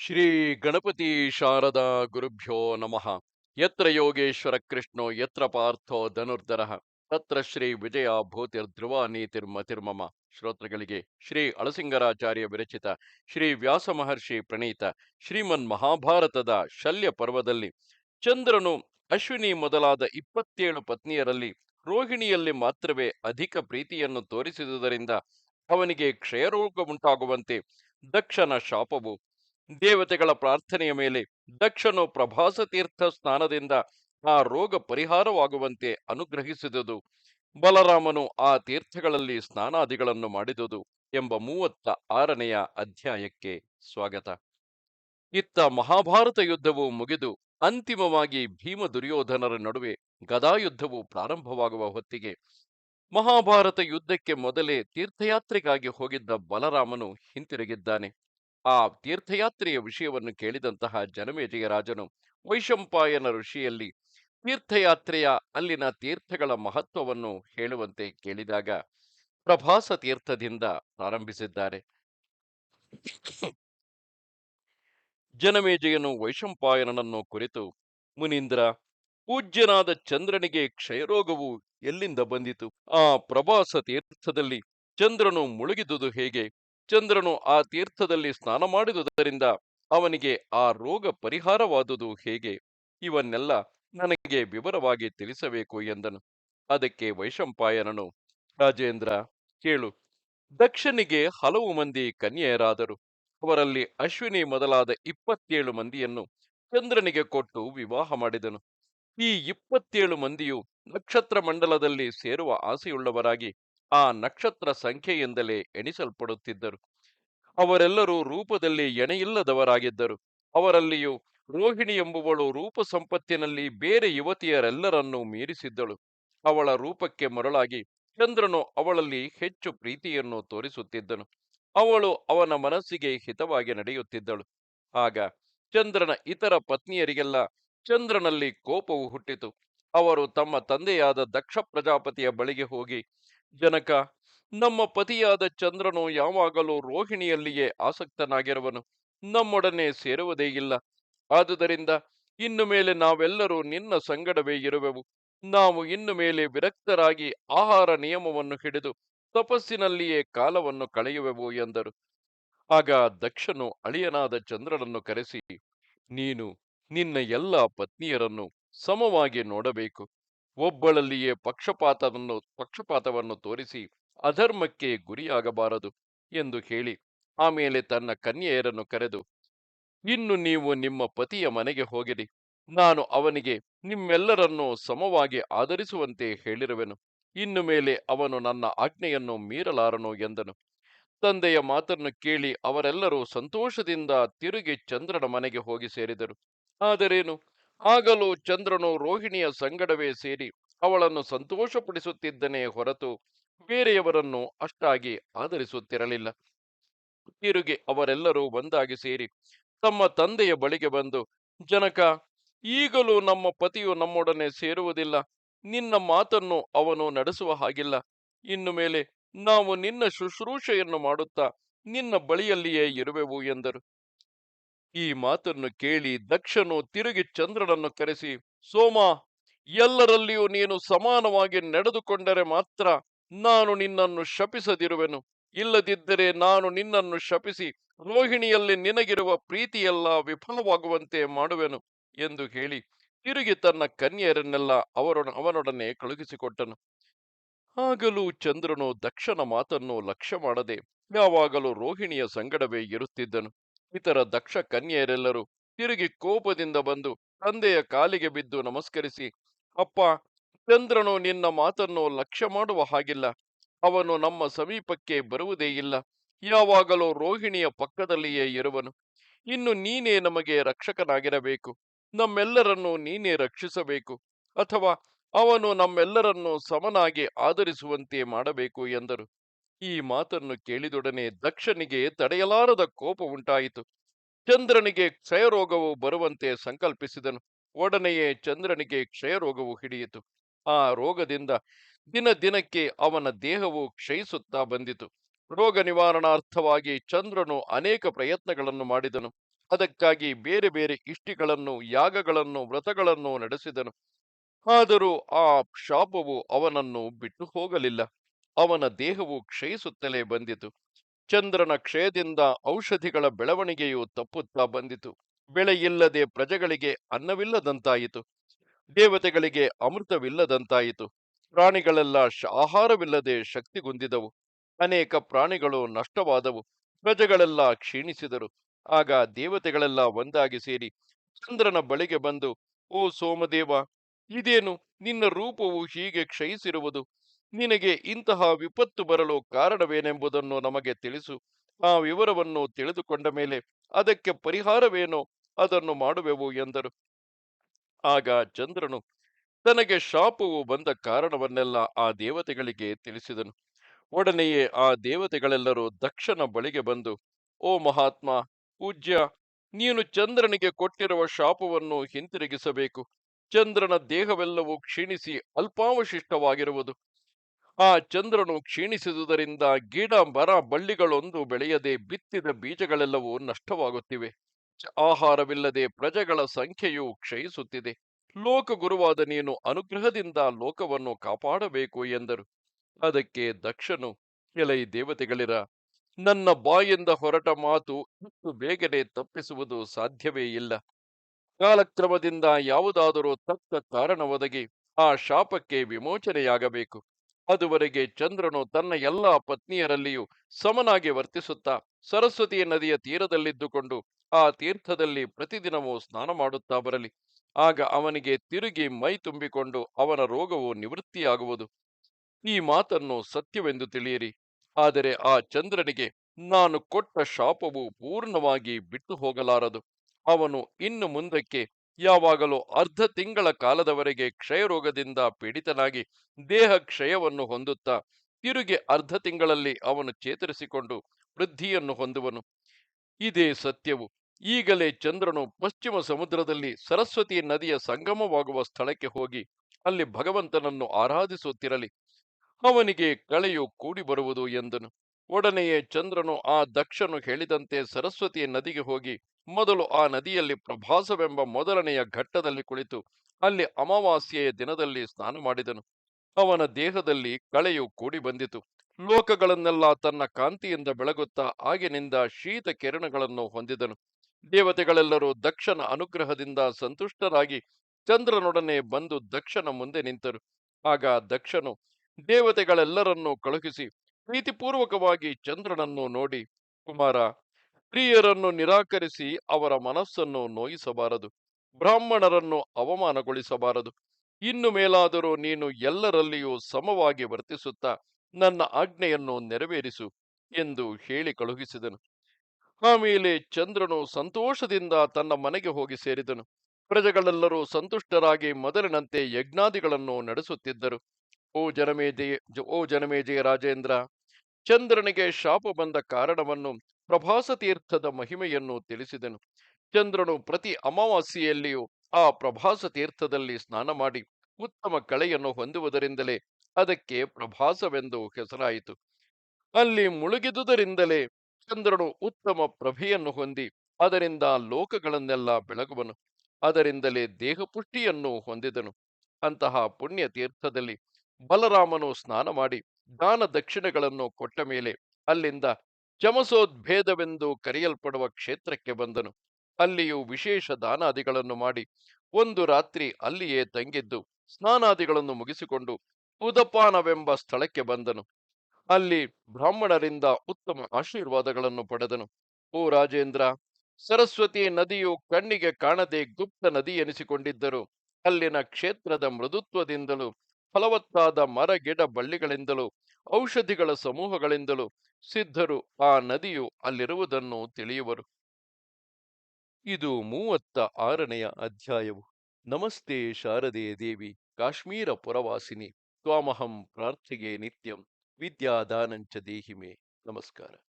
ಶ್ರೀ ಗಣಪತಿ ಶಾರದಾ ಗುರುಭ್ಯೋ ನಮಃ. ಯತ್ರ ಯೋಗೇಶ್ವರ ಕೃಷ್ಣೋ, ಯತ್ರ ಪಾರ್ಥೋ ಧನುರ್ಧರ. ತತ್ರ ಶ್ರೀ ವಿಜಯ ಭೂತಿರ್ಧ್ರುವ ನೀತಿರ್ಮತಿರ್ಮಮ ಶ್ರೋತೃಗಳಿಗೆ ಶ್ರೀ ಅಳಸಿಂಗರಾಚಾರ್ಯ ವಿರಚಿತ ಶ್ರೀ ವ್ಯಾಸ ಮಹರ್ಷಿ ಪ್ರಣೀತ ಶ್ರೀಮನ್ ಮಹಾಭಾರತದ ಶಲ್ಯ ಪರ್ವದಲ್ಲಿ ಚಂದ್ರನು ಅಶ್ವಿನಿ ಮೊದಲಾದ ಇಪ್ಪತ್ತೇಳು ಪತ್ನಿಯರಲ್ಲಿ ರೋಹಿಣಿಯಲ್ಲಿ ಮಾತ್ರವೇ ಅಧಿಕ ಪ್ರೀತಿಯನ್ನು ತೋರಿಸಿದುದರಿಂದ ಅವನಿಗೆ ಕ್ಷಯರೋಗ ಉಂಟಾಗುವಂತೆ ದಕ್ಷನ ಶಾಪವು ದೇವತೆಗಳ ಪ್ರಾರ್ಥನೆಯ ಮೇಲೆ ದಕ್ಷನು ಪ್ರಭಾಸ ತೀರ್ಥ ಸ್ನಾನದಿಂದ ಆ ರೋಗ ಪರಿಹಾರವಾಗುವಂತೆ ಅನುಗ್ರಹಿಸಿದುದು. ಬಲರಾಮನು ಆ ತೀರ್ಥಗಳಲ್ಲಿ ಸ್ನಾನಾದಿಗಳನ್ನು ಮಾಡಿದುದು ಎಂಬ ಮೂವತ್ತ ಆರನೆಯ ಅಧ್ಯಾಯಕ್ಕೆ ಸ್ವಾಗತ. ಇತ್ತ ಮಹಾಭಾರತ ಯುದ್ಧವು ಮುಗಿದು ಅಂತಿಮವಾಗಿ ಭೀಮ ದುರ್ಯೋಧನರ ನಡುವೆ ಗದಾಯುದ್ಧವು ಪ್ರಾರಂಭವಾಗುವ ಹೊತ್ತಿಗೆ ಮಹಾಭಾರತ ಯುದ್ಧಕ್ಕೆ ಮೊದಲೇ ತೀರ್ಥಯಾತ್ರೆಗಾಗಿ ಹೋಗಿದ್ದ ಬಲರಾಮನು ಹಿಂತಿರುಗಿದ್ದಾನೆ. ಆ ತೀರ್ಥಯಾತ್ರೆಯ ವಿಷಯವನ್ನು ಕೇಳಿದಂತಹ ಜನಮೇಜಯ ರಾಜನು ವೈಶಂಪಾಯನ ಋಷಿಯಲ್ಲಿ ತೀರ್ಥಯಾತ್ರೆಯ ಅಲ್ಲಿನ ತೀರ್ಥಗಳ ಮಹತ್ವವನ್ನು ಹೇಳುವಂತೆ ಕೇಳಿದಾಗ ಪ್ರಭಾಸ ತೀರ್ಥದಿಂದ ಪ್ರಾರಂಭಿಸಿದ್ದಾರೆ. ಜನಮೇಜಯನು ವೈಶಂಪಾಯನನನ್ನು ಕುರಿತು, ಮುನೀಂದ್ರ, ಪೂಜ್ಯನಾದ ಚಂದ್ರನಿಗೆ ಕ್ಷಯರೋಗವು ಎಲ್ಲಿಂದ ಬಂದಿತು? ಆ ಪ್ರಭಾಸ ತೀರ್ಥದಲ್ಲಿ ಚಂದ್ರನು ಮುಳುಗಿದುದು ಹೇಗೆ? ಚಂದ್ರನು ಆ ತೀರ್ಥದಲ್ಲಿ ಸ್ನಾನ ಮಾಡಿದುದರಿಂದ ಅವನಿಗೆ ಆ ರೋಗ ಪರಿಹಾರವಾದುದು ಹೇಗೆ? ಇವನ್ನೆಲ್ಲ ನನಗೆ ವಿವರವಾಗಿ ತಿಳಿಸಬೇಕು ಎಂದನು. ಅದಕ್ಕೆ ವೈಶಂಪಾಯನನು, ರಾಜೇಂದ್ರ, ಕೇಳು. ದಕ್ಷನಿಗೆ ಹಲವು ಮಂದಿ ಕನ್ಯೆಯರಾದರು. ಅವರಲ್ಲಿ ಅಶ್ವಿನಿ ಮೊದಲಾದ ಇಪ್ಪತ್ತೇಳು ಮಂದಿಯನ್ನು ಚಂದ್ರನಿಗೆ ಕೊಟ್ಟು ವಿವಾಹ ಮಾಡಿದನು. ಈ ಇಪ್ಪತ್ತೇಳು ಮಂದಿಯು ನಕ್ಷತ್ರ ಮಂಡಲದಲ್ಲಿ ಸೇರುವ ಆಸೆಯುಳ್ಳವರಾಗಿ ಆ ನಕ್ಷತ್ರ ಸಂಖ್ಯೆಯಿಂದಲೇ ಎಣಿಸಲ್ಪಡುತ್ತಿದ್ದರು. ಅವರೆಲ್ಲರೂ ರೂಪದಲ್ಲಿ ಎಣೆಯಿಲ್ಲದವರಾಗಿದ್ದರು. ಅವರಲ್ಲಿಯೂ ರೋಹಿಣಿ ಎಂಬುವಳು ರೂಪ ಸಂಪತ್ತಿನಲ್ಲಿ ಬೇರೆ ಯುವತಿಯರೆಲ್ಲರನ್ನೂ ಮೀರಿಸಿದ್ದಳು. ಅವಳ ರೂಪಕ್ಕೆ ಮರಳಾಗಿ ಚಂದ್ರನು ಅವಳಲ್ಲಿ ಹೆಚ್ಚು ಪ್ರೀತಿಯನ್ನು ತೋರಿಸುತ್ತಿದ್ದನು. ಅವಳು ಅವನ ಮನಸ್ಸಿಗೆ ಹಿತವಾಗಿ ನಡೆಯುತ್ತಿದ್ದಳು. ಆಗ ಚಂದ್ರನ ಇತರ ಪತ್ನಿಯರಿಗೆಲ್ಲ ಚಂದ್ರನಲ್ಲಿ ಕೋಪವು ಹುಟ್ಟಿತು. ಅವರು ತಮ್ಮ ತಂದೆಯಾದ ದಕ್ಷ ಪ್ರಜಾಪತಿಯ ಬಳಿಗೆ ಹೋಗಿ ಜನಕ, ನಮ್ಮ ಪತಿಯಾದ ಚಂದ್ರನು ಯಾವಾಗಲೂ ರೋಹಿಣಿಯಲ್ಲಿಯೇ ಆಸಕ್ತನಾಗಿರುವನು, ನಮ್ಮೊಡನೆ ಸೇರುವುದೇ ಇಲ್ಲ. ಆದುದರಿಂದ ಇನ್ನು ಮೇಲೆ ನಾವೆಲ್ಲರೂ ನಿನ್ನ ಸಂಗಡವೇ ಇರುವೆವು. ನಾವು ಇನ್ನು ಮೇಲೆ ವಿರಕ್ತರಾಗಿ ಆಹಾರ ನಿಯಮವನ್ನು ಹಿಡಿದು ತಪಸ್ಸಿನಲ್ಲಿಯೇ ಕಾಲವನ್ನು ಕಳೆಯುವೆವು ಎಂದರು. ಆಗ ದಕ್ಷನು ಅಳಿಯನಾದ ಚಂದ್ರನನ್ನು ಕರೆಸಿ, ನೀನು ನಿನ್ನ ಎಲ್ಲ ಪತ್ನಿಯರನ್ನು ಸಮವಾಗಿ ನೋಡಬೇಕು. ಒಬ್ಬಳಲ್ಲಿಯೇ ಪಕ್ಷಪಾತವನ್ನು ಪಕ್ಷಪಾತವನ್ನು ತೋರಿಸಿ ಅಧರ್ಮಕ್ಕೆ ಗುರಿಯಾಗಬಾರದು ಎಂದು ಹೇಳಿ ಆಮೇಲೆ ತನ್ನ ಕನ್ಯೆಯರನ್ನು ಕರೆದು, ಇನ್ನು ನೀವು ನಿಮ್ಮ ಪತಿಯ ಮನೆಗೆ ಹೋಗಿರಿ. ನಾನು ಅವನಿಗೆ ನಿಮ್ಮೆಲ್ಲರನ್ನೂ ಸಮವಾಗಿ ಆಧರಿಸುವಂತೆ ಹೇಳಿರುವೆನು. ಇನ್ನು ಮೇಲೆ ಅವನು ನನ್ನ ಆಜ್ಞೆಯನ್ನು ಮೀರಲಾರನು ಎಂದನು. ತಂದೆಯ ಮಾತನ್ನು ಕೇಳಿ ಅವರೆಲ್ಲರೂ ಸಂತೋಷದಿಂದ ತಿರುಗಿ ಚಂದ್ರನ ಮನೆಗೆ ಹೋಗಿ ಸೇರಿದರು. ಆದರೇನು? ಆಗಲೂ ಚಂದ್ರನು ರೋಹಿಣಿಯ ಸಂಗಡವೇ ಸೇರಿ ಅವಳನ್ನು ಸಂತೋಷಪಡಿಸುತ್ತಿದ್ದನೇ ಹೊರತು ಬೇರೆಯವರನ್ನು ಅಷ್ಟಾಗಿ ಆಧರಿಸುತ್ತಿರಲಿಲ್ಲ. ತಿರುಗಿ ಅವರೆಲ್ಲರೂ ಒಂದಾಗಿ ಸೇರಿ ತಮ್ಮ ತಂದೆಯ ಬಳಿಗೆ ಬಂದು, ಜನಕ, ಈಗಲೂ ನಮ್ಮ ಪತಿಯು ನಮ್ಮೊಡನೆ ಸೇರುವುದಿಲ್ಲ. ನಿನ್ನ ಮಾತನ್ನು ಅವನು ನಡೆಸುವ ಹಾಗಿಲ್ಲ. ಇನ್ನು ಮೇಲೆ ನಾವು ನಿನ್ನ ಶುಶ್ರೂಷೆಯನ್ನು ಮಾಡುತ್ತಾ ನಿನ್ನ ಬಳಿಯಲ್ಲಿಯೇ ಇರುವೆವು ಎಂದರು. ಈ ಮಾತನ್ನು ಕೇಳಿ ದಕ್ಷನು ತಿರುಗಿ ಚಂದ್ರನನ್ನು ಕರೆಸಿ, ಸೋಮ, ಎಲ್ಲರಲ್ಲಿಯೂ ನೀನು ಸಮಾನವಾಗಿ ನಡೆದುಕೊಂಡರೆ ಮಾತ್ರ ನಾನು ನಿನ್ನನ್ನು ಶಪಿಸದಿರುವೆನು. ಇಲ್ಲದಿದ್ದರೆ ನಾನು ನಿನ್ನನ್ನು ಶಪಿಸಿ ರೋಹಿಣಿಯಲ್ಲಿ ನಿನಗಿರುವ ಪ್ರೀತಿಯೆಲ್ಲ ವಿಫಲವಾಗುವಂತೆ ಮಾಡುವೆನು, ಎಂದು ಹೇಳಿ ತಿರುಗಿ ತನ್ನ ಕನ್ಯೆಯರನ್ನೆಲ್ಲ ಅವರೊ, ಅವನೊಡನೆ ಕಳುಹಿಸಿಕೊಟ್ಟನು. ಆಗಲೂ ಚಂದ್ರನು ದಕ್ಷನ ಮಾತನ್ನು ಲಕ್ಷ್ಯ ಮಾಡದೆ, ಯಾವಾಗಲೂ ರೋಹಿಣಿಯ ಸಂಗಡವೇ ಇರುತ್ತಿದ್ದನು. ಇತರ ದಕ್ಷ ಕನ್ಯೆಯರೆಲ್ಲರೂ ತಿರುಗಿ ಕೋಪದಿಂದ ಬಂದು ತಂದೆಯ ಕಾಲಿಗೆ ಬಿದ್ದು ನಮಸ್ಕರಿಸಿ, ಅಪ್ಪ, ಚಂದ್ರನು ನಿನ್ನ ಮಾತನ್ನು ಲಕ್ಷ್ಯ ಮಾಡುವ ಹಾಗಿಲ್ಲ. ಅವನು ನಮ್ಮ ಸಮೀಪಕ್ಕೆ ಬರುವುದೇ ಇಲ್ಲ. ಯಾವಾಗಲೂ ರೋಹಿಣಿಯ ಪಕ್ಕದಲ್ಲಿಯೇ ಇರುವನು. ಇನ್ನು ನೀನೇ ನಮಗೆ ರಕ್ಷಕನಾಗಿರಬೇಕು. ನಮ್ಮೆಲ್ಲರನ್ನೂ ನೀನೇ ರಕ್ಷಿಸಬೇಕು. ಅಥವಾ ಅವನು ನಮ್ಮೆಲ್ಲರನ್ನೂ ಸಮನಾಗಿ ಆಧರಿಸುವಂತೆ ಮಾಡಬೇಕು, ಎಂದರು. ಈ ಮಾತನ್ನು ಕೇಳಿದೊಡನೆ ದಕ್ಷನಿಗೆ ತಡೆಯಲಾರದ ಕೋಪ ಉಂಟಾಯಿತು. ಚಂದ್ರನಿಗೆ ಕ್ಷಯರೋಗವು ಬರುವಂತೆ ಸಂಕಲ್ಪಿಸಿದನು. ಒಡನೆಯೇ ಚಂದ್ರನಿಗೆ ಕ್ಷಯರೋಗವು ಹಿಡಿಯಿತು. ಆ ರೋಗದಿಂದ ದಿನ ದಿನಕ್ಕೆ ಅವನ ದೇಹವು ಕ್ಷಯಿಸುತ್ತಾ ಬಂದಿತು. ರೋಗ ನಿವಾರಣಾರ್ಥವಾಗಿ ಚಂದ್ರನು ಅನೇಕ ಪ್ರಯತ್ನಗಳನ್ನು ಮಾಡಿದನು. ಅದಕ್ಕಾಗಿ ಬೇರೆ ಬೇರೆ ಇಷ್ಟಿಗಳನ್ನು, ಯಾಗಗಳನ್ನು, ವ್ರತಗಳನ್ನು ನಡೆಸಿದನು. ಆದರೂ ಆ ಶಾಪವು ಅವನನ್ನು ಬಿಟ್ಟು ಹೋಗಲಿಲ್ಲ. ಅವನ ದೇಹವು ಕ್ಷಯಿಸುತ್ತಲೇ ಬಂದಿತು. ಚಂದ್ರನ ಕ್ಷಯದಿಂದ ಔಷಧಿಗಳ ಬೆಳವಣಿಗೆಯು ತಪ್ಪುತ್ತಾ ಬಂದಿತು. ಬೆಳೆಯಿಲ್ಲದೆ ಪ್ರಜೆಗಳಿಗೆ ಅನ್ನವಿಲ್ಲದಂತಾಯಿತು. ದೇವತೆಗಳಿಗೆ ಅಮೃತವಿಲ್ಲದಂತಾಯಿತು. ಪ್ರಾಣಿಗಳೆಲ್ಲ ಆಹಾರವಿಲ್ಲದೆ ಶಕ್ತಿಗುಂದಿದವು ಅನೇಕ ಪ್ರಾಣಿಗಳು ನಷ್ಟವಾದವು. ಪ್ರಜೆಗಳೆಲ್ಲ ಕ್ಷೀಣಿಸಿದರು. ಆಗ ದೇವತೆಗಳೆಲ್ಲ ಒಂದಾಗಿ ಸೇರಿ ಚಂದ್ರನ ಬಳಿಗೆ ಬಂದು, ಓ ಸೋಮದೇವ, ಇದೇನು? ನಿನ್ನ ರೂಪವು ಹೀಗೆ ಕ್ಷಯಿಸಿರುವುದು? ನಿನಗೆ ಇಂತಹ ವಿಪತ್ತು ಬರಲು ಕಾರಣವೇನೆಂಬುದನ್ನು ನಮಗೆ ತಿಳಿಸು. ಆ ವಿವರವನ್ನು ತಿಳಿದುಕೊಂಡ ಮೇಲೆ ಅದಕ್ಕೆ ಪರಿಹಾರವೇನೋ? ಅದನ್ನು ಮಾಡುವೆವು ಎಂದರು. ಆಗ ಚಂದ್ರನು, ತನಗೆ ಶಾಪವು ಬಂದ ಕಾರಣವನ್ನೆಲ್ಲ ಆ ದೇವತೆಗಳಿಗೆ ತಿಳಿಸಿದನು. ಒಡನೆಯೇ ಆ ದೇವತೆಗಳೆಲ್ಲರೂ ದಕ್ಷನ ಬಳಿಗೆ ಬಂದು, ಓ ಮಹಾತ್ಮ, ಪೂಜ್ಯ, ನೀನು ಚಂದ್ರನಿಗೆ ಕೊಟ್ಟಿರುವ ಶಾಪವನ್ನು ಹಿಂತಿರುಗಿಸಬೇಕು. ಚಂದ್ರನ ದೇಹವೆಲ್ಲವೂ ಕ್ಷೀಣಿಸಿ ಅಲ್ಪಾವಶಿಷ್ಟವಾಗಿರುವುದು. ಆ ಚಂದ್ರನು ಕ್ಷೀಣಿಸಿದುದರಿಂದ ಗಿಡ, ಮರ, ಬಳ್ಳಿಗಳೊಂದು ಬೆಳೆಯದೆ ಬಿತ್ತಿದ ಬೀಜಗಳೆಲ್ಲವೂ ನಷ್ಟವಾಗುತ್ತಿವೆ. ಆಹಾರವಿಲ್ಲದೆ ಪ್ರಜೆಗಳ ಸಂಖ್ಯೆಯು ಕ್ಷಯಿಸುತ್ತಿದೆ. ಲೋಕಗುರುವಾದ ನೀನು ಅನುಗ್ರಹದಿಂದ ಲೋಕವನ್ನು ಕಾಪಾಡಬೇಕು ಎಂದರು. ಅದಕ್ಕೆ ದಕ್ಷನು, ಎಲೈ ದೇವತೆಗಳಿರ, ನನ್ನ ಬಾಯಿಂದ ಹೊರಟ ಮಾತು ಇಷ್ಟು ಬೇಗನೆ ತಪ್ಪಿಸುವುದು ಸಾಧ್ಯವೇ ಇಲ್ಲ. ಕಾಲಕ್ರಮದಿಂದ ಯಾವುದಾದರೂ ತಕ್ಕ ಕಾರಣ ಒದಗಿ ಆ ಶಾಪಕ್ಕೆ ವಿಮೋಚನೆಯಾಗಬೇಕು. ಅದುವರೆಗೆ ಚಂದ್ರನು ತನ್ನ ಎಲ್ಲಾ ಪತ್ನಿಯರಲ್ಲಿಯೂ ಸಮನಾಗಿ ವರ್ತಿಸುತ್ತಾ ಸರಸ್ವತಿಯ ನದಿಯ ತೀರದಲ್ಲಿದ್ದುಕೊಂಡು ಆ ತೀರ್ಥದಲ್ಲಿ ಪ್ರತಿದಿನವೂ ಸ್ನಾನ ಮಾಡುತ್ತಾ ಬರಲಿ. ಆಗ ಅವನಿಗೆ ತಿರುಗಿ ಮೈ ತುಂಬಿಕೊಂಡು ಅವನ ರೋಗವು ನಿವೃತ್ತಿಯಾಗುವುದು. ಈ ಮಾತನ್ನು ಸತ್ಯವೆಂದು ತಿಳಿಯಿರಿ. ಆದರೆ ಆ ಚಂದ್ರನಿಗೆ ನಾನು ಕೊಟ್ಟ ಶಾಪವು ಪೂರ್ಣವಾಗಿ ಬಿಟ್ಟು ಹೋಗಲಾರದು ಅವನು ಇನ್ನು ಮುಂದಕ್ಕೆ ಯಾವಾಗಲೂ ಅರ್ಧ ತಿಂಗಳ ಕಾಲದವರೆಗೆ ಕ್ಷಯರೋಗದಿಂದ ಪೀಡಿತನಾಗಿ ದೇಹ ಕ್ಷಯವನ್ನು ಹೊಂದುತ್ತಾ ತಿರುಗಿ ಅರ್ಧ ತಿಂಗಳಲ್ಲಿ ಅವನು ಚೇತರಿಸಿಕೊಂಡು ವೃದ್ಧಿಯನ್ನು ಹೊಂದುವನು. ಇದೇ ಸತ್ಯವು. ಈಗಲೇ ಚಂದ್ರನು ಪಶ್ಚಿಮ ಸಮುದ್ರದಲ್ಲಿ ಸರಸ್ವತಿ ನದಿಯ ಸಂಗಮವಾಗುವ ಸ್ಥಳಕ್ಕೆ ಹೋಗಿ ಅಲ್ಲಿ ಭಗವಂತನನ್ನು ಆರಾಧಿಸುತ್ತಿರಲಿ. ಅವನಿಗೆ ಕಳೆಯು ಕೂಡಿ ಬರುವುದು ಎಂದನು. ಒಡನೆಯೇ ಚಂದ್ರನು ಆ ದಕ್ಷನು ಹೇಳಿದಂತೆ ಸರಸ್ವತಿ ನದಿಗೆ ಹೋಗಿ ಮೊದಲು ಆ ನದಿಯಲ್ಲಿ ಪ್ರಭಾಸವೆಂಬ ಮೊದಲನೆಯ ಘಟ್ಟದಲ್ಲಿ ಕುಳಿತು ಅಲ್ಲಿ ಅಮಾವಾಸ್ಯೆಯ ದಿನದಲ್ಲಿ ಸ್ನಾನ ಮಾಡಿದನು. ಅವನ ದೇಹದಲ್ಲಿ ಕಳೆಯು ಕೂಡಿ ಬಂದಿತು. ಲೋಕಗಳನ್ನೆಲ್ಲ ತನ್ನ ಕಾಂತಿಯಿಂದ ಬೆಳಗುತ್ತಾ ಆಗಿನಿಂದ ಶೀತ ಕಿರಣಗಳನ್ನು ಹೊಂದಿದನು. ದೇವತೆಗಳೆಲ್ಲರೂ ದಕ್ಷನ ಅನುಗ್ರಹದಿಂದ ಸಂತುಷ್ಟರಾಗಿ ಚಂದ್ರನೊಡನೆ ಬಂದು ದಕ್ಷನ ಮುಂದೆ ನಿಂತರು. ಆಗ ದಕ್ಷನು ದೇವತೆಗಳೆಲ್ಲರನ್ನೂ ಕಳುಹಿಸಿ ಪ್ರೀತಿಪೂರ್ವಕವಾಗಿ ಚಂದ್ರನನ್ನು ನೋಡಿ, ಕುಮಾರ ಸ್ತ್ರೀಯರನ್ನು ನಿರಾಕರಿಸಿ ಅವರ ಮನಸ್ಸನ್ನು ನೋಯಿಸಬಾರದು, ಬ್ರಾಹ್ಮಣರನ್ನು ಅವಮಾನಗೊಳಿಸಬಾರದು. ಇನ್ನು ಮೇಲಾದರೂ ನೀನು ಎಲ್ಲರಲ್ಲಿಯೂ ಸಮವಾಗಿ ವರ್ತಿಸುತ್ತಾ ನನ್ನ ಆಜ್ಞೆಯನ್ನು ನೆರವೇರಿಸು ಎಂದು ಹೇಳಿ ಕಳುಹಿಸಿದನು. ಆಮೇಲೆ ಚಂದ್ರನು ಸಂತೋಷದಿಂದ ತನ್ನ ಮನೆಗೆ ಹೋಗಿ ಸೇರಿದನು. ಪ್ರಜೆಗಳೆಲ್ಲರೂ ಸಂತುಷ್ಟರಾಗಿ ಮೊದಲಿನಂತೆ ಯಜ್ಞಾದಿಗಳನ್ನು ನಡೆಸುತ್ತಿದ್ದರು. ಓ ಜನಮೇಜಯ ಓ ಜನಮೇಜಯ ರಾಜೇಂದ್ರ, ಚಂದ್ರನಿಗೆ ಶಾಪ ಬಂದ ಕಾರಣವನ್ನು ಪ್ರಭಾಸ ತೀರ್ಥದ ಮಹಿಮೆಯನ್ನು ತಿಳಿಸಿದನು. ಚಂದ್ರನು ಪ್ರತಿ ಅಮಾವಾಸ್ಯೆಯಲ್ಲಿಯೂ ಆ ಪ್ರಭಾಸ ತೀರ್ಥದಲ್ಲಿ ಸ್ನಾನ ಮಾಡಿ ಉತ್ತಮ ಕಳೆಯನ್ನು ಹೊಂದುವುದರಿಂದಲೇ ಅದಕ್ಕೆ ಪ್ರಭಾಸವೆಂದು ಹೆಸರಾಯಿತು. ಅಲ್ಲಿ ಮುಳುಗಿದುದರಿಂದಲೇ ಚಂದ್ರನು ಉತ್ತಮ ಪ್ರಭೆಯನ್ನು ಹೊಂದಿ ಅದರಿಂದ ಲೋಕಗಳನ್ನೆಲ್ಲ ಬೆಳಗುವನು. ಅದರಿಂದಲೇ ದೇಹಪುಷ್ಟಿಯನ್ನು ಹೊಂದಿದನು. ಅಂತಹ ಪುಣ್ಯ ತೀರ್ಥದಲ್ಲಿ ಬಲರಾಮನು ಸ್ನಾನ ಮಾಡಿ ದಾನ ದಕ್ಷಿಣೆಗಳನ್ನು ಕೊಟ್ಟ ಮೇಲೆ ಅಲ್ಲಿಂದ ಚಮಸೋದ್ಭೇದವೆಂದು ಕರೆಯಲ್ಪಡುವ ಕ್ಷೇತ್ರಕ್ಕೆ ಬಂದನು. ಅಲ್ಲಿಯೂ ವಿಶೇಷ ದಾನಾದಿಗಳನ್ನು ಮಾಡಿ ಒಂದು ರಾತ್ರಿ ಅಲ್ಲಿಯೇ ತಂಗಿದ್ದು, ಸ್ನಾನಾದಿಗಳನ್ನು ಮುಗಿಸಿಕೊಂಡು ಉದಪಾನವೆಂಬ ಸ್ಥಳಕ್ಕೆ ಬಂದನು. ಅಲ್ಲಿ ಬ್ರಾಹ್ಮಣರಿಂದ ಉತ್ತಮ ಆಶೀರ್ವಾದಗಳನ್ನು ಪಡೆದನು. ಓ ರಾಜೇಂದ್ರ, ಸರಸ್ವತಿ ನದಿಯು ಕಣ್ಣಿಗೆ ಕಾಣದೆ ಗುಪ್ತ ನದಿ ಎನಿಸಿಕೊಂಡಿದ್ದರು. ಅಲ್ಲಿನ ಕ್ಷೇತ್ರದ ಮೃದುತ್ವದಿಂದಲೂ ಫಲವತ್ತಾದ ಮರ, ಗಿಡ ಬಳ್ಳಿಗಳಿಂದಲೂ, ಔಷಧಿಗಳ ಸಮೂಹಗಳಿಂದಲೂ ಸಿದ್ಧರು ಆ ನದಿಯು ಅಲ್ಲಿರುವುದನ್ನು ತಿಳಿಯುವರು. ಇದು ಮೂವತ್ತ ಆರನೆಯ ಅಧ್ಯಾಯವು. ನಮಸ್ತೆ ಶಾರದೆ ದೇವಿ, ಕಾಶ್ಮೀರ ಪುರವಾಸಿನಿ, ತ್ವಾಮಹಂ ಪ್ರಾರ್ಥಿಗೆ ನಿತ್ಯಂ, ವಿದ್ಯಾದಾನಂಚ ದೇಹಿಮೆ. ನಮಸ್ಕಾರ.